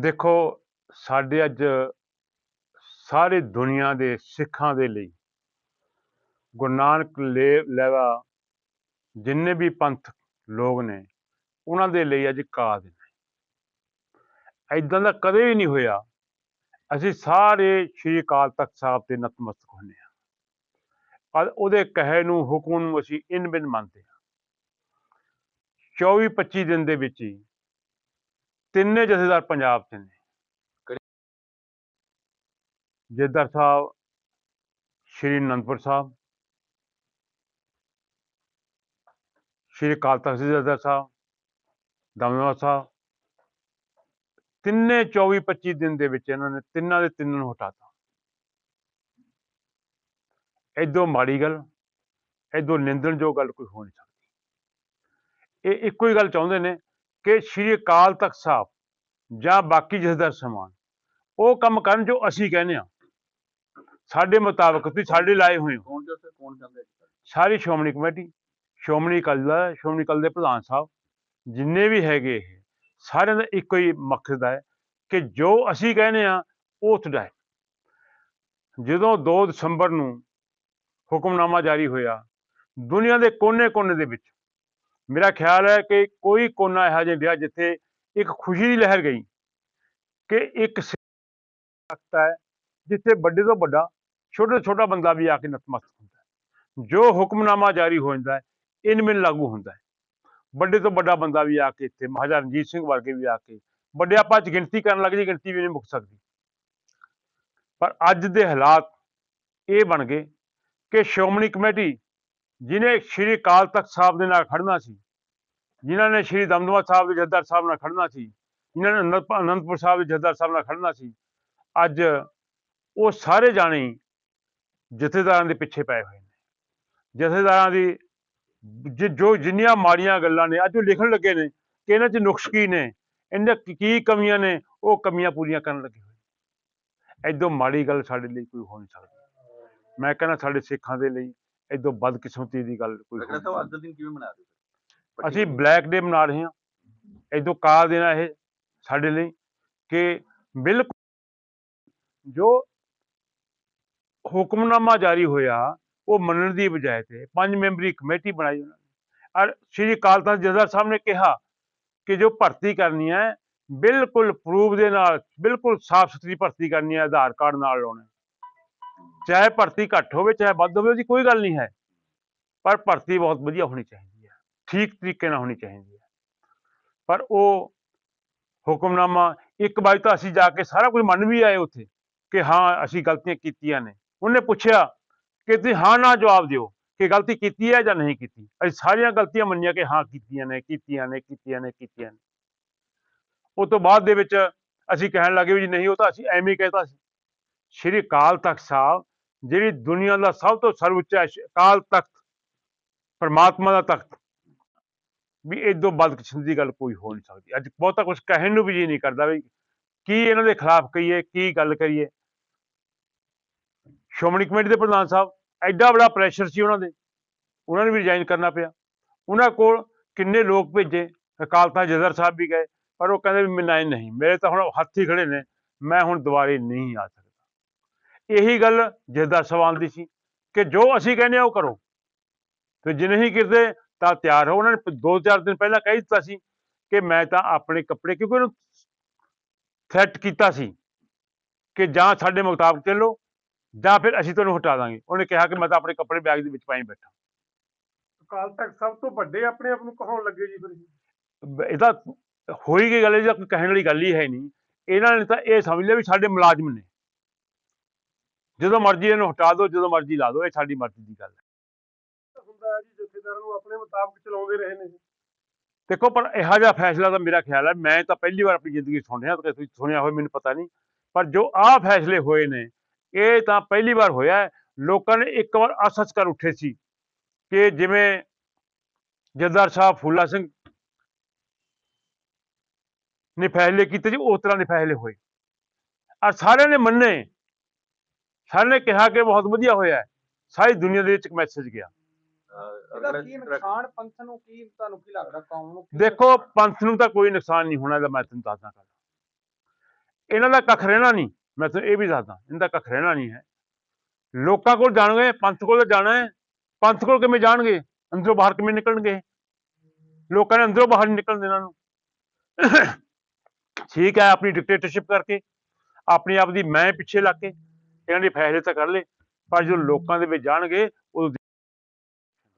ਦੇਖੋ, ਸਾਡੇ ਅੱਜ ਸਾਰੀ ਦੁਨੀਆ ਦੇ ਸਿੱਖਾਂ ਦੇ ਲਈ ਗੁਰੂ ਨਾਨਕ ਲੈ- ਲਹਿਵਾ ਜਿੰਨੇ ਵੀ ਪੰਥ ਲੋਕ ਨੇ, ਉਹਨਾਂ ਦੇ ਲਈ ਅੱਜ ਕਾ ਦਿਨ ਹੈ ਇਦਾਂ ਦਾ ਕਦੇ ਵੀ ਨਹੀਂ ਹੋਇਆ। ਅਸੀਂ ਸਾਰੇ ਸ਼੍ਰੀ ਅਕਾਲ ਤਖਤ ਸਾਹਿਬ ਤੇ ਨਤਮਸਤਕ ਹੁੰਦੇ ਹਾਂ। ਪਰ ਉਹਦੇ ਕਹੇ ਨੂੰ, ਹੁਕਮ ਨੂੰ ਅਸੀਂ ਇਨ ਬਿਨ ਮੰਨਦੇ ਹਾਂ। 24 25 ਦਿਨ ਦੇ ਵਿੱਚ ਹੀ ਤਿੰਨੇ ਜਥੇਦਾਰ ਪੰਜਾਬ 'ਚ ਨੇ। ਜੇਦਰ ਸਾਹਿਬ ਸ਼੍ਰੀ ਅਨੰਦਪੁਰ ਸਾਹਿਬ ਸ਼੍ਰੀ ਅਕਾਲ ਤਖਤ ਜਥੇਦਾਰ ਸਾਹਿਬ ਦਮਦਮਾ ਸਾਹਿਬ। ਤਿੰਨੇ 24 25 ਦਿਨ ਦੇ ਵਿੱਚ ਇਹਨਾਂ ਨੇ ਤਿੰਨਾਂ ਦੇ ਤਿੰਨਾਂ ਨੂੰ ਹਟਾਤਾ ਐਦੋਂ ਮਾੜੀ ਗੱਲ ਐਦੋਂ ਨਿੰਦਣਯੋਗ ਗੱਲ ਕੋਈ ਹੋ ਨਹੀਂ ਸਕਦੀ। ਇਹ ਇੱਕੋ ਹੀ ਗੱਲ ਚਾਹੁੰਦੇ ਨੇ ਕਿ ਸ਼੍ਰੀ ਅਕਾਲ ਤਖਤ ਸਾਹਿਬ ਜਾਂ ਬਾਕੀ ਜਥੇਦਾਰ ਸਮਾਨ ਉਹ ਕੰਮ ਕਰਨ ਜੋ ਅਸੀਂ ਕਹਿੰਦੇ ਆ ਸਾਡੇ ਮੁਤਾਬਕ ਤੁਸੀਂ ਸਾਡੇ ਲਾਏ ਹੋਏ ਹੋ। ਸਾਰੀ ਸ਼੍ਰੋਮਣੀ ਕਮੇਟੀ ਸ਼੍ਰੋਮਣੀ ਅਕਾਲੀ ਦਲ ਸ਼੍ਰੋਮਣੀ ਅਕਾਲੀ ਦੇ ਪ੍ਰਧਾਨ ਸਾਹਿਬ ਜਿੰਨੇ ਵੀ ਹੈਗੇ ਸਾਰਿਆਂ ਦਾ ਇੱਕੋ ਹੀ ਮਕਸਦ ਹੈ ਕਿ ਜੋ ਅਸੀਂ ਕਹਿੰਦੇ ਆ ਉਹ ਤੁਡਾ ਹੈ। ਜਦੋਂ 2 ਦਸੰਬਰ ਨੂੰ ਹੁਕਮਨਾਮਾ ਜਾਰੀ ਹੋਇਆ ਦੁਨੀਆ ਦੇ ਕੋਨੇ-ਕੋਨੇ ਦੇ ਵਿੱਚ ਮੇਰਾ ਖਿਆਲ ਹੈ ਕਿ ਕੋਈ ਕੋਨਾ ਇਹੋ ਜਿਹਾ ਵਿਆਹ ਜਿੱਥੇ ਇੱਕ ਖੁਸ਼ੀ ਦੀ ਲਹਿਰ ਗਈ, ਕਿ ਇੱਕ ਸਕਤਾ ਹੈ ਜਿੱਥੇ ਵੱਡੇ ਤੋਂ ਵੱਡਾ ਛੋਟੇ ਤੋਂ ਛੋਟਾ ਬੰਦਾ ਵੀ ਆ ਕੇ ਨਤਮਸਤਕ ਹੁੰਦਾ ਜੋ ਹੁਕਮਨਾਮਾ ਜਾਰੀ ਹੋ ਜਾਂਦਾ ਹੈ ਇਨ ਲਾਗੂ ਹੁੰਦਾ ਹੈ। ਵੱਡੇ ਤੋਂ ਵੱਡਾ ਬੰਦਾ ਵੀ ਆ ਕੇ ਇੱਥੇ, ਮਹਾਰਾਜਾ ਰਣਜੀਤ ਸਿੰਘ ਵਰਗੇ ਵੀ ਆ ਕੇ ਵੱਡੇ ਆਪਾਂ ਚ ਗਿਣਤੀ ਕਰਨ ਲੱਗ ਜੀ ਗਿਣਤੀ ਵੀ ਨਹੀਂ ਮੁੱਕ ਸਕਦੀ। ਪਰ ਅੱਜ ਦੇ ਹਾਲਾਤ ਇਹ ਬਣ ਗਏ ਕਿ ਸ਼੍ਰੋਮਣੀ ਕਮੇਟੀ ਜਿਨੇ ਸ਼੍ਰੀ ਅਕਾਲ ਤਖਤ ਸਾਹਿਬ ਦੇ ਨਾਲ ਖੜਨਾ ਸੀ, ਜਿਨ੍ਹਾਂ ਨੇ ਸ਼੍ਰੀ ਦਮਦਮਾ ਸਾਹਿਬ ਦੇ ਜਥੇਦਾਰ ਸਾਹਿਬ ਨਾਲ ਖੜਨਾ ਸੀ, ਜਿਨ੍ਹਾਂ ਨੇ ਅਨੰਦਪੁਰ ਸਾਹਿਬ ਦੇ ਜਥੇਦਾਰ ਸਾਹਿਬ ਨਾਲ ਖੜਨਾ ਸੀ, ਅੱਜ ਉਹ ਸਾਰੇ ਜਾਣੇ ਜਥੇਦਾਰਾਂ ਦੇ ਪਿੱਛੇ ਪਏ ਹੋਏ ਨੇ। ਜਥੇਦਾਰਾਂ ਦੀ ਜੋ ਜਿੰਨੀਆਂ ਮਾੜੀਆਂ ਗੱਲਾਂ ਨੇ, ਅੱਜ ਉਹ ਲਿਖਣ ਲੱਗੇ ਨੇ ਕਿ ਇਹਨਾਂ 'ਚ ਨੁਕਸ ਕੀ ਨੇ, ਇਹਨਾਂ ਕੀ ਕਮੀਆਂ ਨੇ, ਉਹ ਕਮੀਆਂ ਪੂਰੀਆਂ ਕਰਨ ਲੱਗੇ ਹੋਏ ਐਦੋਂ ਮਾੜੀ ਗੱਲ ਸਾਡੇ ਲਈ ਕੋਈ ਹੋ ਨਹੀਂ ਸਕਦੀ। ਮੈਂ ਕਹਿੰਦਾ ਸਾਡੇ ਸਿੱਖਾਂ ਦੇ ਲਈ ਐਦੋਂ ਬਦਕਿਸਮਤੀ ਦੀ ਗੱਲ ਕੋਈ ਨਹੀਂ ਸਾਹਿਬ ਅੱਜ ਸਕਦੀ। ਦਾ ਦਿਨ ਕਿਵੇਂ ਮਨਾ ਰਹੇ ਅਸੀਂ ਬਲੈਕ ਡੇ ਮਨਾ ਰਹੇ ਹਾਂ ਐਦੋਂ ਕਾਲ ਦਿਨ ਹੈ ਇਹ ਸਾਡੇ ਲਈ ਕਿ ਬਿਲਕੁਲ ਜੋ ਹੁਕਮਨਾਮਾ ਜਾਰੀ ਹੋਇਆ ਉਹ ਮੰਨਣ ਦੀ ਬਜਾਏ ਤੇ ਪੰਜ ਮੈਂਬਰੀ ਕਮੇਟੀ ਬਣਾਈ ਉਹਨਾਂ ਨੇ ਔਰ ਸ਼੍ਰੀ ਅਕਾਲ ਤਖਤ ਜਥੇਦਾਰ ਸਾਹਿਬ ਨੇ ਕਿਹਾ ਕਿ ਜੋ ਭਰਤੀ ਕਰਨੀ ਹੈ ਬਿਲਕੁਲ ਪ੍ਰੂਫ ਦੇ ਨਾਲ ਬਿਲਕੁਲ ਸਾਫ਼ ਸੁਥਰੀ ਭਰਤੀ ਕਰਨੀ ਹੈ ਆਧਾਰ ਕਾਰਡ ਨਾਲ ਲਾਉਣਾ। ਚਾਹੇ ਭਰਤੀ ਘੱਟ ਹੋਵੇ, ਚਾਹੇ ਵੱਧ ਹੋਵੇ, ਉਹਦੀ ਕੋਈ ਗੱਲ ਨਹੀਂ ਹੈ। ਪਰ ਭਰਤੀ ਬਹੁਤ ਵਧੀਆ ਹੋਣੀ ਚਾਹੀਦੀ ਹੈ। ਠੀਕ ਤਰੀਕੇ ਨਾਲ ਹੋਣੀ ਚਾਹੀਦੀ ਹੈ। ਪਰ ਉਹ ਹੁਕਮਨਾਮਾ, ਇੱਕ ਵਾਰੀ ਤਾਂ ਅਸੀਂ ਜਾ ਕੇ ਸਾਰਾ ਕੁਝ ਮੰਨ ਵੀ ਆਏ ਉੱਥੇ ਕਿ ਹਾਂ, ਅਸੀਂ ਗਲਤੀਆਂ ਕੀਤੀਆਂ ਨੇ। ਉਹਨੇ ਪੁੱਛਿਆ ਕਿ ਤੁਸੀਂ ਹਾਂ, ਨਾ ਜਵਾਬ ਦਿਓ ਕਿ ਗਲਤੀ ਕੀਤੀ ਹੈ ਜਾਂ ਨਹੀਂ ਕੀਤੀ। ਅਸੀਂ ਸਾਰੀਆਂ ਗਲਤੀਆਂ ਮੰਨੀਆਂ ਕਿ ਹਾਂ, ਕੀਤੀਆਂ ਨੇ ਕੀਤੀਆਂ ਨੇ ਕੀਤੀਆਂ ਨੇ ਕੀਤੀਆਂ ਨੇ। ਉਸ ਤੋਂ ਬਾਅਦ ਦੇ ਵਿੱਚ ਅਸੀਂ ਕਹਿਣ ਲੱਗੇ ਵੀ ਨਹੀਂ, ਉਹ ਤਾਂ ਅਸੀਂ ਐਵੇਂ ਹੀ ਕਹਿਤਾ ਸੀ। ਸ਼੍ਰੀ ਅਕਾਲ ਤਖਤ ਸਾਹਿਬ, ਜਿਹੜੀ ਦੁਨੀਆ ਦਾ ਸਭ ਤੋਂ ਸਰਵਉੱਚ ਅਕਾਲ ਤਖਤ, ਪਰਮਾਤਮਾ ਦਾ ਤਖਤ। ਵੀ ਇਦੋਂ ਬਦਕਿਸਮਤੀ ਦੀ ਗੱਲ ਕੋਈ ਹੋ ਨਹੀਂ ਸਕਦੀ। ਅੱਜ ਬਹੁਤਾ ਕੁਝ ਕਹਿਣ ਨੂੰ ਵੀ ਜੀ ਨਹੀਂ ਕਰਦਾ ਵੀ ਕੀ ਇਹਨਾਂ ਦੇ ਖਿਲਾਫ ਕਹੀਏ, ਕੀ ਗੱਲ ਕਰੀਏ। ਸ਼੍ਰੋਮਣੀ ਕਮੇਟੀ ਦੇ ਪ੍ਰਧਾਨ ਸਾਹਿਬ, ਐਡਾ ਬੜਾ ਪ੍ਰੈਸ਼ਰ ਸੀ ਉਹਨਾਂ ਦੇ। ਉਹਨਾਂ ਨੂੰ ਵੀ ਰਿਜ਼ਾਈਨ ਕਰਨਾ ਪਿਆ। ਉਹਨਾਂ ਕੋਲ ਕਿੰਨੇ ਲੋਕ ਭੇਜੇ। ਅਕਾਲ ਤਖਤ ਜਥੇਦਾਰ ਸਾਹਿਬ ਵੀ ਗਏ, ਪਰ ਉਹ ਕਹਿੰਦੇ ਵੀ ਮੈਂ ਨਹੀਂ, ਮੇਰੇ ਤਾਂ ਹੁਣ ਹੱਥ ਹੀ ਖੜੇ ਨੇ। ਮੈਂ ਹੁਣ ਦੁਬਾਰੇ ਨਹੀਂ ਆ ਸਕਦਾ ਇਹੀ ਗੱਲ ਜਥੇਦਾਰ ਸਾਹਿਬ ਆਉਂਦੀ ਸੀ ਕਿ ਜੋ ਅਸੀਂ ਕਹਿੰਦੇ ਆ ਉਹ ਕਰੋ। ਤੇ ਜੇ ਨਹੀਂ ਕਰਦੇ ਤਾਂ ਤਿਆਰ ਹੋ ਉਹਨਾਂ ਨੇ ਦੋ ਚਾਰ ਦਿਨ ਪਹਿਲਾਂ ਕਹਿ ਦਿੱਤਾ ਸੀ ਕਿ ਮੈਂ ਤਾਂ ਆਪਣੇ ਕੱਪੜੇ ਕਿਉਂਕਿ ਉਹਨੂੰ ਥ੍ਰੈਟ ਕੀਤਾ ਸੀ ਕਿ ਜਾਂ ਸਾਡੇ ਮੁਤਾਬਕ ਚੱਲੋ ਜਾਂ ਫਿਰ ਅਸੀਂ ਤੁਹਾਨੂੰ ਹਟਾ ਦਾਂਗੇ। ਉਹਨੇ ਕਿਹਾ ਕਿ ਮੈਂ ਤਾਂ ਆਪਣੇ ਕੱਪੜੇ ਬੈਗ ਦੇ ਵਿੱਚ ਪਾਈ ਬੈਠਾ। ਅਕਾਲ ਤਖਤ ਸਭ ਤੋਂ ਵੱਡੇ ਆਪਣੇ ਆਪ ਨੂੰ ਕਹਾਉਣ ਲੱਗੇ ਜੀ ਫਿਰ। ਤਾਂ ਹੋਈ ਗਈ ਗੱਲ ਹੈ ਜੀ ਕੋਈ ਕਹਿਣ ਵਾਲੀ ਗੱਲ ਹੀ ਹੈ ਨਹੀਂ। ਇਹਨਾਂ ਨੇ ਤਾਂ ਇਹ ਸਮਝ ਲਿਆ ਵੀ ਸਾਡੇ ਮੁਲਾਜ਼ਮ ਨੇ। ਜਦੋਂ ਮਰਜ਼ੀ ਇਹਨੂੰ ਹਟਾ ਦਿਓ ਜਦੋਂ ਮਰਜ਼ੀ ਲਾ ਦਿਓ ਇਹ ਸਾਡੀ ਮਰਜ਼ੀ ਦੀ ਗੱਲ ਹੈ। ਹੁੰਦਾ ਹੈ ਜੀ ਜਥੇਦਾਰਾਂ ਨੂੰ ਆਪਣੇ ਮੁਤਾਬਕ ਚਲਾਉਂਦੇ ਰਹੇ ਨੇ। ਦੇਖੋ ਪਰ ਇਹੋ ਜਿਹਾ ਫੈਸਲਾ ਤਾਂ ਮੇਰਾ ਖਿਆਲ ਹੈ ਮੈਂ ਤਾਂ ਪਹਿਲੀ ਵਾਰ ਆਪਣੀ ਜ਼ਿੰਦਗੀ ਸੁਣਿਆ ਤੇ ਤੁਸੀਂ ਸੁਣਿਆ ਹੋਵੇ ਮੈਨੂੰ ਪਤਾ ਨਹੀਂ। ਪਰ ਜੋ ਆਹ ਫੈਸਲੇ ਹੋਏ ਨੇ ਇਹ ਤਾਂ ਪਹਿਲੀ ਵਾਰ ਹੋਇਆ। ਲੋਕਾਂ ਨੇ ਇੱਕ ਵਾਰ ਅਸਸ ਕਰ ਉੱਠੇ ਸੀ ਕਿ ਜਿਵੇਂ ਜਥੇਦਾਰ ਸਾਹਿਬ ਫੂਲਾ ਸਿੰਘ ਨੇ ਫੈਸਲੇ ਕੀਤੇ ਜੀ ਉਸ ਤਰ੍ਹਾਂ ਦੇ ਫੈਸਲੇ ਹੋਏ। ਔਰ ਸਾਰਿਆਂ ਨੇ ਮੰਨੇ ਸਾਰਿਆਂ ਨੇ ਕਿਹਾ ਕਿ ਬਹੁਤ ਵਧੀਆ ਹੋਇਆ ਹੈ। ਸਾਰੀ ਦੁਨੀਆ ਦੇ ਵਿੱਚ ਇੱਕ ਮੈਸੇਜ ਗਿਆ। ਅਹ ਇਹਦਾ ਅਗਲਾ ਕੀ ਟਰੈਕ- ਨੁਕਸਾਨ? ਪੰਥ ਨੂੰ ਕੀ ਤੁਹਾਨੂੰ ਕੀ ਲੱਗਦਾ ਕੌਮ ਨੂੰ ਕੀ ਦੇਖੋ? ਪੰਥ ਨੂੰ ਤਾਂ ਕੋਈ ਨੁਕਸਾਨ ਨਹੀਂ ਹੋਣਾ ਇਹਦਾ ਮੈਂ ਤੁਹਾਨੂੰ ਦੱਸਦਾ ਇਹਨਾਂ ਦਾ ਕੱਖ ਰਹਿਣਾ ਨਹੀਂ। ਮੈਂ ਤੁਹਾਨੂੰ ਇਹ ਵੀ ਦੱਸਦਾ ਇਹਨਾਂ ਦਾ ਕੱਖ ਰਹਿਣਾ ਨਹੀਂ ਹੈ। ਲੋਕਾਂ ਕੋਲ ਜਾਣਗੇ ਪੰਥ ਕੋਲ ਜਾਣਾ ਹੈ। ਪੰਥ ਕੋਲ ਕਿਵੇਂ ਜਾਣਗੇ? ਅੰਦਰੋਂ ਬਾਹਰ ਕਿਵੇਂ ਨਿਕਲਣਗੇ? ਲੋਕਾਂ ਨੇ ਅੰਦਰੋਂ ਬਾਹਰ ਨਿਕਲਣ ਦੇਣਾ ਨੂੰ। ਠੀਕ ਹੈ ਆਪਣੀ ਡਿਕਟੇਟਰਸ਼ਿਪ ਕਰਕੇ ਆਪਣੀ ਆਪ ਦੀ ਮੈਂ ਪਿੱਛੇ ਲੱਗ ਕੇ ਇਹਨਾਂ ਦੇ ਫੈਸਲੇ ਤਾਂ ਕਰ ਲਏ ਪਰ ਜਦੋਂ ਲੋਕਾਂ ਦੇ ਵਿੱਚ ਜਾਣਗੇ ਉਦੋਂ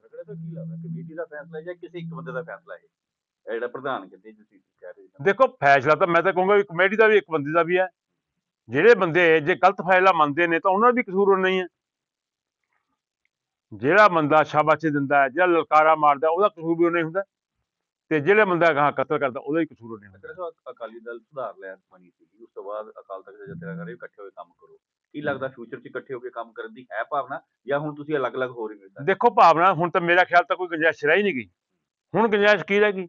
ਰਗੜੇ ਤੋਂ ਕੀ ਲੱਗਦਾ ਕਮੇਟੀ ਦਾ ਫੈਸਲਾ ਹੈ ਜਾਂ ਕਿਸੇ ਇੱਕ ਬੰਦੇ ਦਾ ਫੈਸਲਾ ਹੈ ਇਹ ਜਿਹੜਾ ਪ੍ਰਧਾਨ ਕਹਿੰਦੇ ਤੁਸੀਂ ਕਹਿ ਰਹੇ ਹੋ। ਦੇਖੋ ਫੈਸਲਾ ਤਾਂ ਮੈਂ ਤਾਂ ਕਹੂੰਗਾ ਵੀ ਕਮੇਟੀ ਦਾ ਵੀ ਇੱਕ ਬੰਦੇ ਦਾ ਵੀ ਹੈ। ਜਿਹੜੇ ਬੰਦੇ ਜੇ ਗਲਤ ਫੈਸਲਾ ਮੰਨਦੇ ਨੇ ਤਾਂ ਉਹਨਾਂ ਦਾ ਵੀ ਕਸੂਰ ਨਹੀਂ ਹੈ ਜਿਹੜਾ ਬੰਦਾ ਸ਼ਾਬਾਸ਼ੀ ਦਿੰਦਾ ਹੈ ਜਾਂ ਲਲਕਾਰਾ ਮਾਰਦਾ ਉਹਦਾ ਕਸੂਰ ਵੀ ਨਹੀਂ ਹੁੰਦਾ ਤੇ ਜਿਹੜਾ ਬੰਦਾ ਗਾਂ ਕਤਲ ਕਰਦਾ ਉਹਦਾ ਹੀ ਕਸੂਰ ਨਹੀਂ ਹੁੰਦਾ। ਅਕਾਲੀ ਦਲ ਸੁਧਾਰ ਲੈਣ ਬਣੀ ਸੀ ਉਸ ਤੋਂ ਬਾਅਦ ਅਕਾਲ ਤਖਤ ਦੇ ਜਥੇਦਾਰ ਕਰੇ ਇਕੱਠੇ ਹੋ ਕੇ ਕੰਮ ਕਰੋ। ਕੀ ਲੱਗਦਾ ਫਿਊਚਰ 'ਚ ਇਕੱਠੇ ਹੋ ਕੇ ਕੰਮ ਕਰਨ ਦੀ ਹੈ ਭਾਵਨਾ ਜਾਂ ਹੁਣ ਤੁਸੀਂ ਅਲੱਗ-ਅਲੱਗ ਹੋ ਰਹੇ ਹੋ ਦੇਖੋ ਭਾਵਨਾ ਹੁਣ ਤਾਂ ਮੇਰਾ ਖਿਆਲ ਤਾਂ ਕੋਈ ਗੁੰਜਾਇਸ਼ ਰਹਿ ਨਹੀਂ ਗਈ। ਹੁਣ ਗੁੰਜਾਇਸ਼ ਕੀ ਰਹਿ ਗਈ?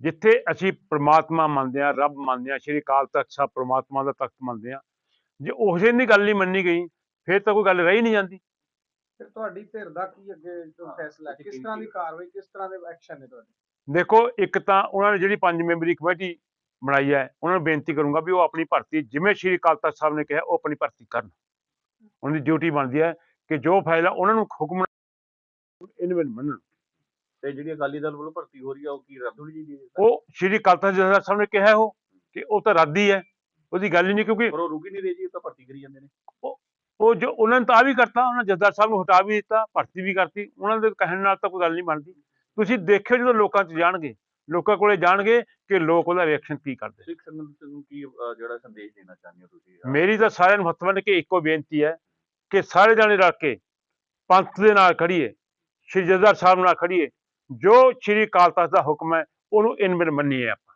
ਜਿੱਥੇ ਅਸੀਂ ਪ੍ਰਮਾਤਮਾ ਮੰਨਦੇ ਆ ਰੱਬ ਮੰਨਦੇ ਆ ਸ਼੍ਰੀ ਅਕਾਲ ਤਖਤ ਸਾਹਿਬ ਪ੍ਰਮਾਤਮਾ ਦਾ ਤਖਤ ਮੰਨਦੇ ਆ ਜੇ ਉਸੇ ਦੀ ਗੱਲ ਨਹੀਂ ਮੰਨੀ ਗਈ ਫਿਰ ਤਾਂ ਕੋਈ ਗੱਲ ਰਹਿ ਨਹੀਂ ਜਾਂਦੀ। ਫਿਰ ਤੁਹਾਡੀ ਧਿਰ ਦਾ ਕੀ ਅੱਗੇ ਫੈਸਲਾ ਕਿਸ ਤਰ੍ਹਾਂ ਦੀ ਕਾਰਵਾਈ ਕਿਸ ਤਰ੍ਹਾਂ ਦੇ ਐਕਸ਼ਨ ਨੇ ਤੁਹਾਡੇ? ਦੇਖੋ ਇੱਕ ਤਾਂ ਉਹਨਾਂ ਨੇ ਜਿਹੜੀ ਪੰਜ ਮੈਂਬਰੀ ਕਮੇਟੀ ਬਣਾਈ ਹੈ ਉਹਨਾਂ ਨੂੰ ਬੇਨਤੀ ਕਰੂੰਗਾ ਵੀ ਉਹ ਆਪਣੀ ਭਰਤੀ ਜਿਵੇਂ ਸ਼੍ਰੀ ਅਕਾਲ ਤਖਤ ਸਾਹਿਬ ਨੇ ਕਿਹਾ ਉਹ ਆਪਣੀ ਭਰਤੀ ਕਰਨ। ਉਹਨਾਂ ਦੀ ਡਿਊਟੀ ਬਣਦੀ ਹੈ ਕਿ ਜੋ ਫੈਸਲਾ ਉਹਨਾਂ ਨੂੰ ਹੁਕਮ ਇਹਨੂੰ ਵੀ ਮੰਨਣ। ਤੇ ਜਿਹੜੀ ਅਕਾਲੀ ਦਲ ਵੱਲੋਂ ਭਰਤੀ ਹੋ ਰਹੀ ਹੈ ਉਹ ਕੀ ਰੱਦ ਹੋਣੀ ਚਾਹੀਦੀ ਹੈ? ਉਹ ਸ਼੍ਰੀ ਅਕਾਲ ਤਖਤ ਸਾਹਿਬ ਨੇ ਕਿਹਾ ਉਹ ਕਿ ਉਹ ਤਾਂ ਰੱਦ ਹੀ ਹੈ ਉਹਦੀ ਗੱਲ ਹੀ ਨਹੀਂ ਕਿਉਂਕਿ ਪਰ ਉਹ ਰੁਕ ਹੀ ਨਹੀਂ ਰਹੀ ਜੀ ਉਹ ਤਾਂ ਭਰਤੀ ਕਰੀ ਜਾਂਦੇ ਨੇ। ਉਹ ਜੋ ਉਹਨਾਂ ਨੇ ਤਾਂ ਆ ਵੀ ਕਰਤਾ ਉਹਨਾਂ ਜਥੇਦਾਰ ਸਾਹਿਬ ਨੂੰ ਹਟਾ ਵੀ ਦਿੱਤਾ ਭਰਤੀ ਵੀ ਕਰਤੀ ਉਹਨਾਂ ਦੇ ਕਹਿਣ ਨਾਲ ਤਾਂ ਕੋਈ ਗੱਲ ਨਹੀਂ ਬਣਦੀ। ਤੁਸੀਂ ਦੇਖਿਓ ਜਦੋਂ ਲੋਕਾਂ 'ਚ ਜਾਣਗੇ ਲੋਕਾਂ ਕੋਲੇ ਜਾਣਗੇ ਕਿ ਲੋਕ ਉਹਦਾ ਰਿਐਕਸ਼ਨ ਕੀ ਕਰਦੇ। ਸਿੱਖ ਸੰਗਤ ਨੂੰ ਕੀ ਅਹ, ਜਿਹੜਾ ਸੰਦੇਸ਼ ਦੇਣਾ ਚਾਹੁੰਦੇ ਹੋ ਤੁਸੀਂ? ਅਹ, ਮੇਰੀ ਤਾਂ ਸਾਰਿਆਂ ਨੂੰ ਹੱਥ ਬੰਨ੍ਹ ਕੇ ਇੱਕੋ ਬੇਨਤੀ ਹੈ ਕਿ ਸਾਰੇ ਜਾਣੇ ਰਲ ਕੇ ਪੰਥ ਦੇ ਨਾਲ ਖੜੀਏ ਸ਼੍ਰੀ ਜਥੇਦਾਰ ਸਾਹਿਬ ਨਾਲ ਖੜੀਏ ਜੋ ਸ਼੍ਰੀ ਅਕਾਲ ਤਖਤ ਦਾ ਹੁਕਮ ਹੈ ਉਹਨੂੰ ਇਨ ਬਿਨ ਮੰਨੀਏ ਆਪਾਂ।